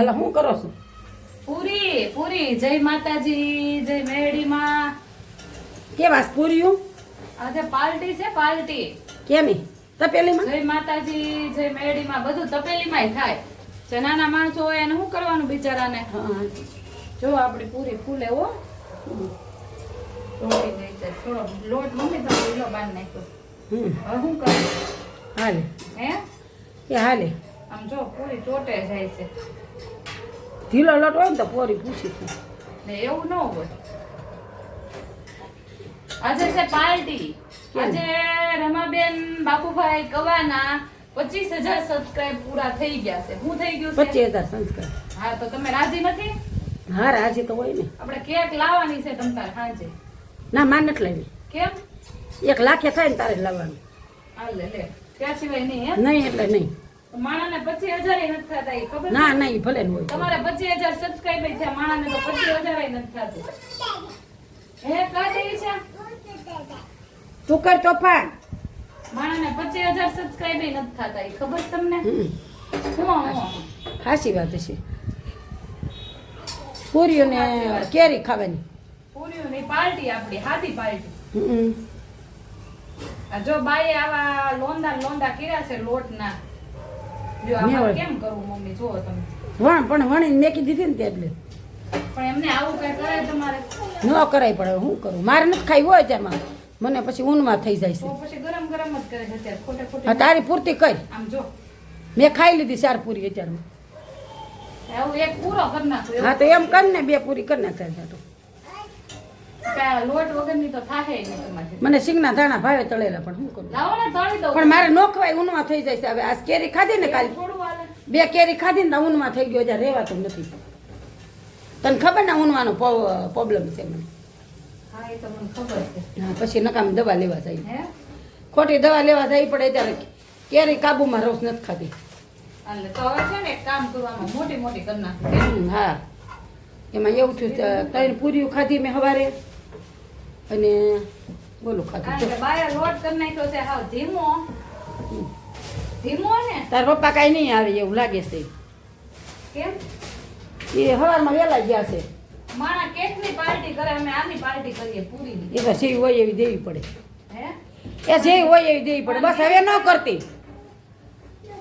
હલા હું કરો છો? પૂરી પૂરી. જય માતાજી જય મેરડીમાં કેવા પૂર્યું આજે પાર્ટી છે પાર્ટી કેમી? તપેલીમાં? જય માતાજી જય મેરડીમાં બધું તપેલીમાંય થાય. જે નાના માણસો હોય એને શું કરવાનું બિચારાને? જો આપણી પૂરી ફૂલે હો. તોડી ગઈ છે. થોડો લોટ મમ્મી તો ઢીલો બાંધ નાખ્યો. હવે શું કરું? હાલે. હે? એ હાલે? આમ જો પૂરી ચોટે જાય છે. ઢીલો લોટ હોય ને તો પોરી પૂછી ને એવું ન હોય. આજે છે પાર્ટી. આજે રમાબેન બાપુભાઈ કવાના પચીસ હજાર સબસ્ક્રાઇબ પૂરા થઈ ગયા છે. શું થઈ ગયું પચીસ હજાર સબસ્ક્રાઇબ હા તો તમે રાજી નથી? હા રાજી તો હોય ને. આપણે કેક લાવવાની છે તમ તાર સાંજે ના માન નથી લેવી. કેમ? એક લાખે થાય ને તારે લાવવાનું. હાલ લે લે. ત્યાં સિવાય નહીં હે? નહીં એટલે નહીં. માણાને પચીસ હજાર નથી થતા એ ખબર ના ના ઈ ભલે હોય. તો. તમારે પચીસ હજાર સબસ્ક્રાઇબ થયા માણાને તો પચીસ હજાર નથી થતું. હે કાઢી છે? તું કર તોફાન માણાને પચીસ હજાર સબસ્ક્રાઇબ નથી થતા એ ખબર તમને? હમ. હું હું હાચી વાત છે. પૂરીઓ ને કેરી ખાવાની. પૂરીઓની પાર્ટી આપણી હાથી પાર્ટી. જો બાઈ આવા લોંદા લોંદા કર્યા છે લોટના વણ પણ વણી મેકી દીધી ને તે એટલે. ન કરાય પડે હું કરું? મારે નથી ખાઈ હોય તેમાં મને પછી ઊનમાં થઈ જાય છે. તારી પૂરતી કરી. મેં ખાઈ લીધી ચાર પૂરી અત્યારમાં. નાખો હા તો એમ કર ને બે પૂરી કરી નાખતા તો કે આ લોટ વગરની તો થાહે નહીં તમારે મને સિંગના દાણા ભાવે તળેલા પણ શું કરું? પણ મારે નોખવાય ઊનમાં થઈ જાય છે. હવે આ કેરી ખાધી ને કાલે? બે કેરી ખાધી ને ઊનમાં થઈ ગયો જ્યાં રહેવાતું નથી. તને ખબર ને ઊનવાનો પ્રોબ્લેમ છે મને? હા એ તો ખબર છે. પછી નકામ દવા લેવા જાય. હે? ખોટી દવા લેવા જાય પડે ત્યારે કેરી કાબુમાં રસ નથી ખાધી. હા. એમાં એવું થયું ત્રણ પૂરીઓ ખાધી મેં સવારે અને બોલું ને? તાર પપ્પા કઈ નહીં આવે એવું લાગે છે. કેમ? એ સવારમાં વેલા ગયા છે. માણા કેકની પાર્ટી કરે અમે આની પાર્ટી કરીએ પૂરી. એ તો જેવી હોય એવી દેવી પડે. હે? એ જેવી હોય એવી દેવી પડે. બસ હવે ન કરતી.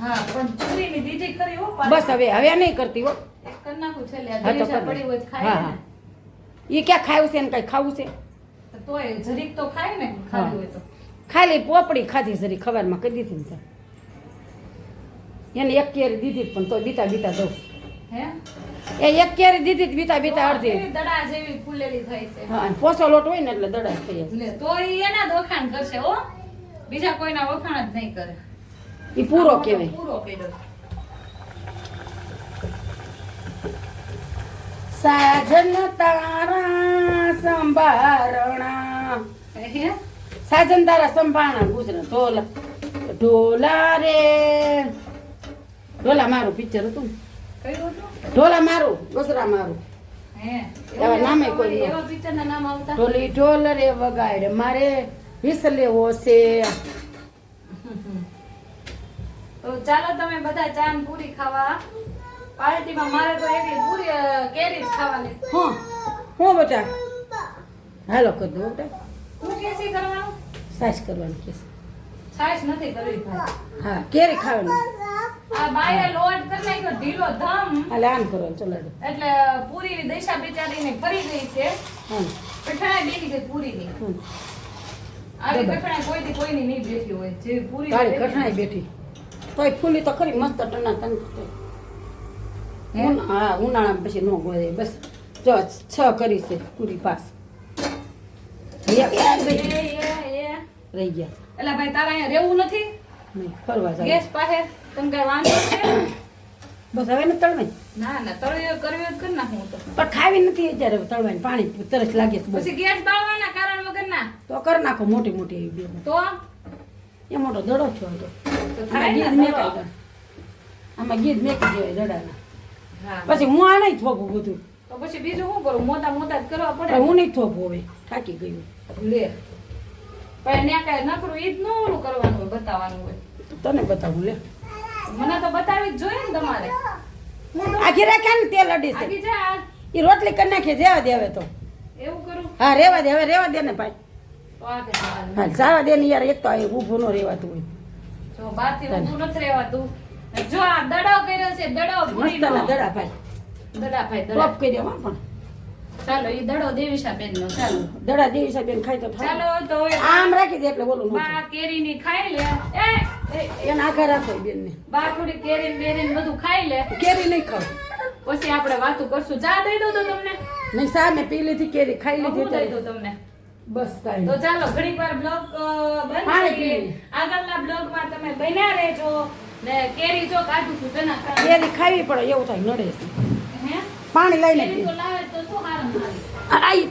હા પણ પૂરીની દીદી કરી હો બસ હવે હવે નહીં કરતી હો. એક કરી નાખું છેલ્લે. આ હા તો દહીંચા કર પડી હોય ખાય હા એ ક્યાં ખાવું છે ને કઈ ખાવું છે? તોય જરીક તો ખાય ને ખાલી હોય તો. ખાલી પોપડી ખાધી જરી ખબરમાં કરી દીધી ને એને એક કેરી દીધી પણ તો બીતા બીતા દઉં હે? એ એક કેરી દીધી બીતા બીતા અડધી. દડા જેવી ફૂલેલી થઈ છે. હા પોસો લોટ હોય ને એટલે દડા થઈ જાય. તો એના વખાણ કરશે હો. બીજા કોઈના વખાણ જ નહીં કરે. એ પૂરો કહેવાય. પૂરો કર્યો. સાજન તારા સંભારણા હે? સાજન તારા સંભાણા ગુજરાત ઢોલા ઢોલા રે. ઢોલા મારું પિક્ચર હતું. ઢોલા મારું ગસરા મારું. હે એવા નામે કોઈ ઢોલી ઢોલ રે વગાડ મારે વિસ લેવો છે. તો ચાલો તમે બધા ચાન પૂરી ખાવા. પાર્ટીમાં મારે તો એવી પૂરી કેરી જ ખાવાની. હા હું બેટા. હાલો કરી દો બેટા. કરવાનું? સાસ કરવાનું કે છે. નથી કરવી ભાઈ હા કેરી ખાવાનું. આ બાએ લોટ કરી નાખ્યો ઢીલો ધમ. હાલે આમ કરવાનું ચલો એટલે પૂરી દશા બિચારીને ફરી ગઈ છે. કઠણાઈ બેસી ગઈ પૂરીની. હમ. આવી. કઠણાઈ કોઈથી કોઈની નહીં બેઠી હોય. જે પૂરી કઠણાઈ બેઠી. તોય ફૂલી તો ખરી મસ્ત ટના તન હે? હા ઉનાળા પછી નો ગોળે બસ. જો છ કરી છે પૂરી પાસ. રહી એ, એ. રહી ગયા. એટલે ભાઈ તારા અહીંયા રહેવું નથી? નહીં ફરવા જાય ગેસ પાસે તને કઈ વાંધો છે? બસ હવે ને તળવાય ના ના તળિયો કરવી હોય કરી નાખું તો. પણ ખાવી નથી અત્યારે તળવાની પાણી તરસ લાગે છે પછી ગેસ બાળવાના કારણ વગરના? તો કર નાખો મોટી મોટી એવી બે. તો? એ મોટો દડો છો તો. આમાં ગીધ મેકાઈ આમાં ગીધ મેકી દેવાય દડાના. પછી હું આ નહીં થોપું બધું. તો પછી બીજું શું કરું? મોટા મોટા જ કરવા પડે હું નહીં થોભું હવે. થાકી ગયું લે. પણ ત્યાં કાંઈ નકરું ઈ જ ન ઓલું કરવાનું હોય બતાવવાનું હોય. તને બતાવું લે. મને તો બતાવી જ જોઈએ ને તમારે. આખી રાખ્યા ને તેલ અડી છે? એ રોટલી કરી નાખીએ જેવા દે હવે તો. એવું કરું? હા રેવા દે હવે રેવા દે ને ભાઈ. હા જવા દે ને યાર એક તો ઊભું ન રેવાતું હોય. જો બાથી ઊભું નથી રહેવાતું જો આ દડો કર્યો છે દડો મસ્ત દડા ભાઈ. દડા ભાઈ દડા. ટોપ કરી દેવા પણ. ચાલો એ દડો દેવીશા બેન નો ચાલો. દડા દેવી સાહેબ ખાય તો ચાલો તો આમ રાખી દે એટલે બોલું ન બા કેરીની ખાઈ લે. એ, એ એને રાખો બેન ને બા થોડી કેરી બધું ખાઈ લે. કેરી નહીં ખાવ. પછી આપણે વાતું કરશું. ચા દઈ દઉં તો તમને. નહીં સામે પી લીધી કેરી ખાઈ લીધી દઈ. દઉં તમને. બસ તો ચાલો ઘણી વાર બ્લોગ બંધ કરીએ. આગળના બ્લોગમાં તમે બન્યા રહેજો. ને કેરી જો કાઢું છું તેના. કેરી ખાવી પડે એવું થાય નડે છે. પાણી લઈને કેરી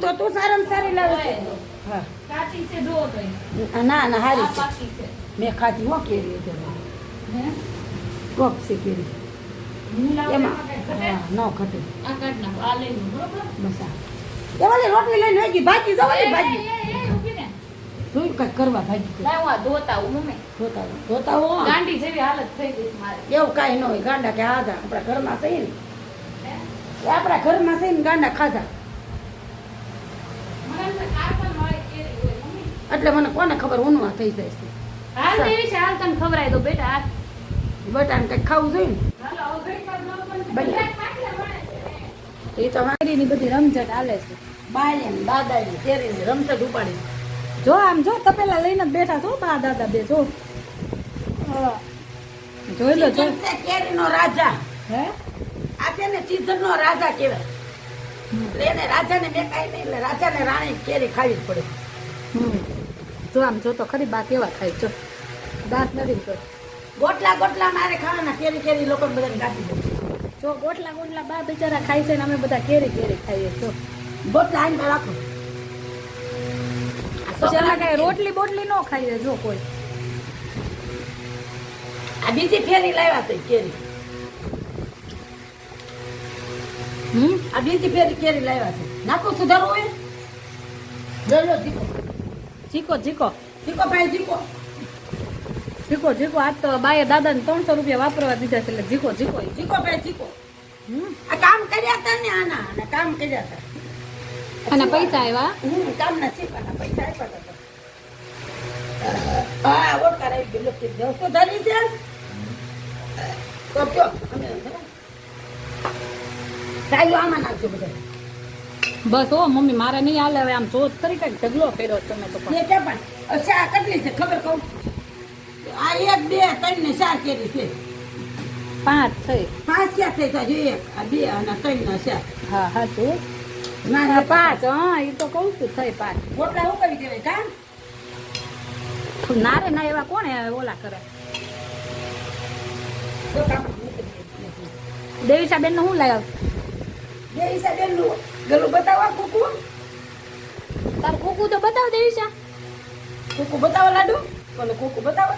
તો તો શું સારામાં સારી લાવે છે. ના ના હારી છે. મેં ખાધી હો કેરી ટોપ છે કેરી. એમાં? ન ઘટે. બસ રોટલી લઈને ભાજી જવા ભાજી. જોયું કઈ કરવા ભાજી. હું ધોતા ધોતા હો, ગાંડી જેવી હાલત થઈ ગઈ એવું કાંઈ ન હોય. ગાંડા કે આજા આપણા ઘરમાં છે ને? એ આપણા ઘરમાં છે ને ગાંડા ખાધા. એટલે મને કોને ખબર ઉનવા થઈ જાય છે. હાલ દેવી છે હાલ તને ખબરાય દો બેટા. બટાને કંઈક ખાવું જોઈએ ને. એ તો અમારી ની બધી રમઝટ હાલે છે. બાય ને દાદા ને કેરીને રમસટ ઉપાડી જો આમ જો તપેલા લઈને બેઠા છો બા દાદા બે જો. જોઈ લો જો. કેરીનો રાજા. હે? આ છે ને સીઝનનો રાજા કહેવાય. એટલે એને રાજાને મેં કાંઈ નહીં એટલે રાજાને રાણી કેરી ખાવી જ પડે. હમ. જો આમ જો તો ખરી બા કેવા ખાય જો. દાંત નથી તો. ગોટલા ગોટલા મારે ખાવાના કેરી કેરી લોકો બધાને કાપી દે જો ગોટલા ગોટલા બા બિચારા ખાય છે ને અમે બધા કેરી કેરી ખાઈએ જો. ગોટલા આઈને રાખો કઈ રોટલી બોટલી ન ખાઈએ જો કોઈ. આ બીજી ફેરી લાવ્યા છે કેરી. હમ? આ બીજી ફેરી કેરી લાવ્યા છે. નાખો સુધારો હોય? લો લો જીકો જીકો જીકો જીકો ભાઈ જીકો જીકો જીકો આ તો બાએ દાદાને ત્રણસો રૂપિયા વાપરવા દીધા છે એટલે જીકો જીકો. જીકો ભાઈ જીકો હમ. આ કામ કર્યા હતા ને આના? અને કામ કર્યા હતા. અને પૈસા આવ્યા? હમ કામના શીખવાના પૈસા આવ્યા હતા હા ઓળખાર આવી ગયો. લખી દો ધરી છે? તો કયો? સાયલું આમાં નાખજો બધા. બસ ઓ મમ્મી મારે નહીં હાલે. હવે આમ જોત કરી કઈ ઢગલો કર્યો તમે તો પણ. એ કે પણ અચ્છા આ કેટલી છે? ખબર કહું? આ એક બે ત્રણ ને ચાર કેરી છે. પાંચ થઈ પાંચ ક્યાં થઈ જો એક આ બે અને ત્રણ ને ચાર. હા હા જો. ના પાંચ હા એ તો કહું છું થઈ પાંચ. ગોટલા હું કરી દેવાય કામ નારે ના એવા કોણ ઓલા કરે? તો કામ મૂકી દે. દેવીશા બેનનું શું લાવ્યો બે હિસાબે નું ગલું બતાવો કુકુ. તાર કુકુ તો બતાવ દેવીશા કુકુ બતાવો લાડુ. બોલો કુકુ બતાવો.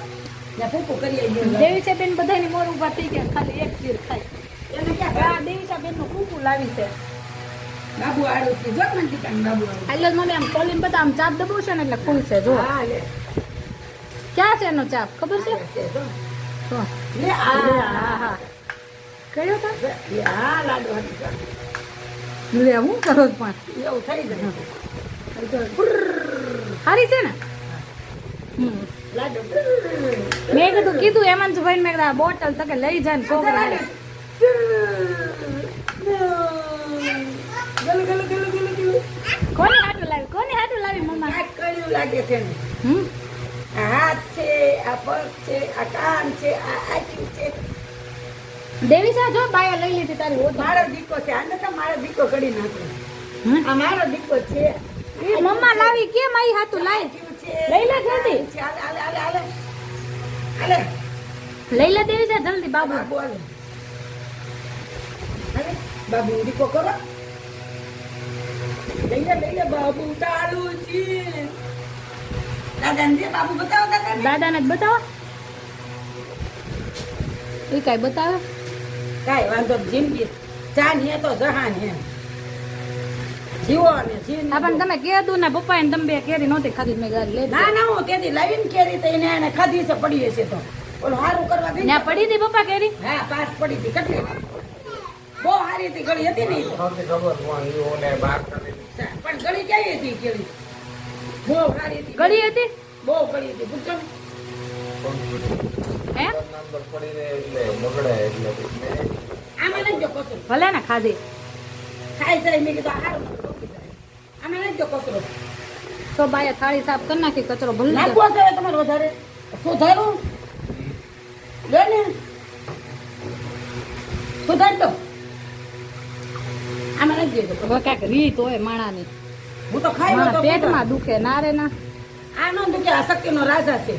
ને કુકુ કરી આવી દેવીશા બેન બધાની મોર ઊભા થઈ ગયા ખાલી એક ચીર ખાય. એને ક્યાં આ દેવીશા બેનનું કુકુ લાવી છે. બાબુ આડું છે. જો મને ટીકા બાબુ એટલે મને આમ ખોલીને બધા આમ ચાપ ને એટલે ખુલશે જો. હા લે. ક્યાં છે એનો ચાપ? ખબર છે? તો જો. જો. લે આ. હા કયો તા? લે લાડુ જા. લે હું કરો પણ એવું થઈ જાય. સારી છે ને? મેં કીધું કીધું હેમંત ભાઈ મેં કીધું બોટલ તકે લઈ જાય ને છોકરા કોની હાટું લાવી કોને હાટું લાવી મમ્મા? આ કયું લાગે છે હમ. આ હાથ છે આ પગ છે આ કાન છે આ આંખી છે દેવીસા જો બાયા લઈ લીધી તારી ઓત મારો દીકો છે. આને તો મારો દીકો કરી નાખ્યો. આ મારો દીકો છે. એ મમ્મા લાવી કેમ આઈ આંખ્યું છે. લઈ લે જલ્દી. છે. આલે આલે આલે હાલે. લઈ લે દેવીસા જલ્દી બાબુ. બોલે. બાબુ દીકો કરો. લઈ લે લઈ લે બાબુ તાળું છે દાદાને બાબુ બતાવો દાદાને. દાદાને જ બતાવો. એ કાંઈ બતાવે? કાંઈ વાંધો નહીં. જિંદગી જાન હે તો જહાન હે. જીવો પણ તમે કીધું ને પપ્પા ને તમે બે કેરી નહોતી ખાધી મેં ગાડી લઈ ના ના હું તેથી લાવીને કેરી તો એને એને ખાધી છે પડી હશે તો. ઓલું સારું કરવા ને. પડી હતી પપ્પા કેરી? હા પાસ પડી હતી. કેટલી સારી હતી ગળી હતી ને પણ ગળી કેવી હતી બહુ સારી હતી. ગળી હતી? બહુ ગળી હતી. પૂછો ભલે ને ખાધી. તો બાય થાળી સાફ કરી નાખી કચરો ભલે નાખવો છે તમારે વધારે. સુધારું. લે ને. સુધાર દો આમાં હવે કાંઈક રીત હોય માણાની. હું તો ખાઈ પેટમાં દુખે ના રે ના. આ નો દુખે આ શક્તિનો રાજા છે.